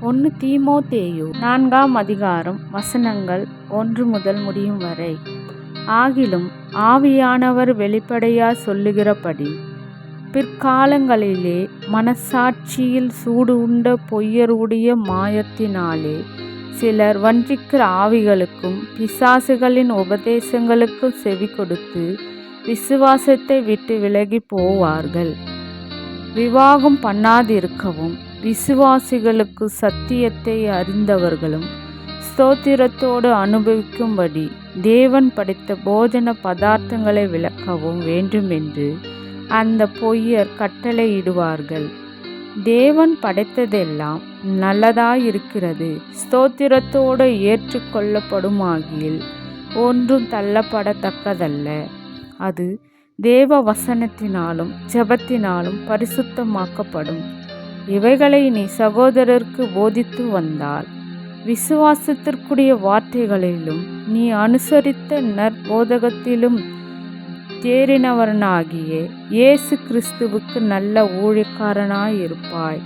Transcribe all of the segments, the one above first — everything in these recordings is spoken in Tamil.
ஒன்று தீமோத்தேயு. நான்காம் அதிகாரம் வசனங்கள் ஒன்று முதல் முடியும் வரை. ஆகிலும் ஆவியானவர் வெளிப்படையா சொல்லுகிறபடி பிற்காலங்களிலே மனசாட்சியில் சூடு உண்ட பொய்யருடைய மாயத்தினாலே சிலர் வஞ்சிக்கிற ஆவிகளுக்கும் பிசாசுகளின் உபதேசங்களுக்கும் செவி கொடுத்து விசுவாசத்தை விட்டு விலகி போவார்கள். விவாகம் பண்ணாதிருக்கவும் விசுவாசிகளுக்கு சத்தியத்தை அறிந்தவர்களும் ஸ்தோத்திரத்தோடு அனுபவிக்கும்படி தேவன் படைத்த போஜன பதார்த்தங்களை விளக்கவும் வேண்டுமென்று அந்த பொய்யர் கட்டளையிடுவார்கள். தேவன் படைத்ததெல்லாம் நல்லதாயிருக்கிறது. ஸ்தோத்திரத்தோடு ஏற்றுக்கொள்ளப்படும் ஆகியில் ஒன்றும் தள்ளப்படத்தக்கதல்ல. அது தேவ வசனத்தினாலும் ஜெபத்தினாலும் பரிசுத்தமாக்கப்படும். இவைகளை நீ சகோதரருக்கு போதித்து வந்தால் விசுவாசத்திற்குரிய வார்த்தைகளிலும் நீ அனுசரித்த நற்போதகத்திலும் தேறினவனாகிய இயேசு கிறிஸ்துவுக்கு நல்ல ஊழிக்காரனாயிருப்பாய்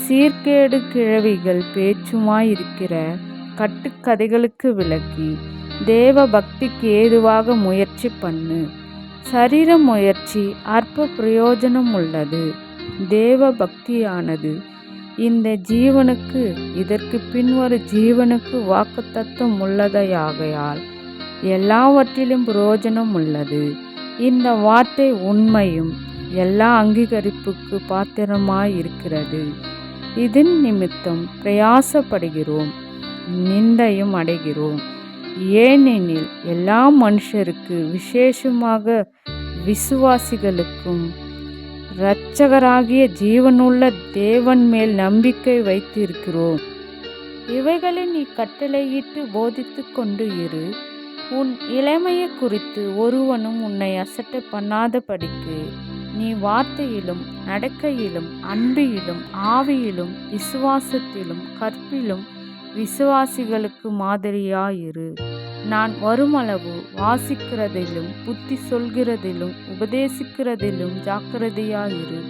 சீர்கேடு கிழவிகள் பேச்சுமாயிருக்கிற கட்டுக்கதைகளுக்கு விளக்கி தேவ பக்திக்கு ஏதுவாக முயற்சி பண்ணு. சரீர முயற்சி அற்ப பிரயோஜனம் உள்ளது தேவ பக்தியானது இந்த ஜீவனுக்கு இதற்கு பின்வரும் ஜீவனுக்கு வாக்குத்தத்தம் உள்ளதையாகையால் எல்லாவற்றிலும் புரோஜனம் உள்ளது. இந்த வார்த்தை உண்மையும் எல்லா அங்கீகரிப்புக்கு பாத்திரமாயிருக்கிறது. இதன் நிமித்தம் பிரயாசப்படுகிறோம் நிந்தையும் அடைகிறோம். ஏனெனில் எல்லா மனுஷருக்கு விசேஷமாக விசுவாசிகளுக்கும் இரட்சகராகிய ஜீவனுள்ள தேவன் மேல் நம்பிக்கை வைத்திருக்கிறோம். இவைகளை நீ கட்டளையிட்டு போதித்து கொண்டு இரு. உன் இளமையை குறித்து ஒருவனும் உன்னை அசட்ட பண்ணாதபடிக்கு நீ வார்த்தையிலும் நடக்கையிலும் அன்பியிலும் ஆவியிலும் விசுவாசத்திலும் கற்பிலும் விசுவாசிகளுக்கு மாதிரியாயிரு. நான் வருமளவு வாசிக்கிறதிலும் புத்தி சொல்கிறதிலும் உபதேசிக்கிறதிலும் ஜாக்கிரதையாயிரு.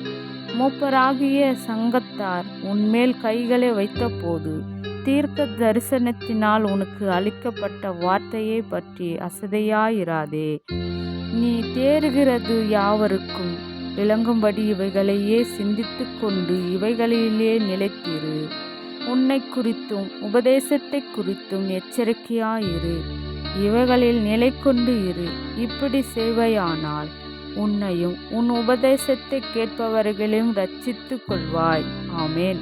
மூப்பராகிய சங்கத்தார் உன்மேல் கைகளை வைத்தபோது தீர்க்க தரிசனத்தினால் உனக்கு அளிக்கப்பட்ட வார்த்தையை பற்றி அசதையாயிராதே. நீ தேறுகிறது யாவருக்கும் விளங்கும்படி இவைகளையே சிந்தித்து கொண்டு இவைகளிலே நிலைத்திரு. உன்னை குறித்தும் உபதேசத்தை குறித்தும் எச்சரிக்கையாயிரு. இவைகளில் நிலை கொண்டு இரு. இப்படி செய்வையானால் உன்னையும் உன் உபதேசத்தை கேட்பவர்களையும் ரட்சித்து கொள்வாய். ஆமேன்.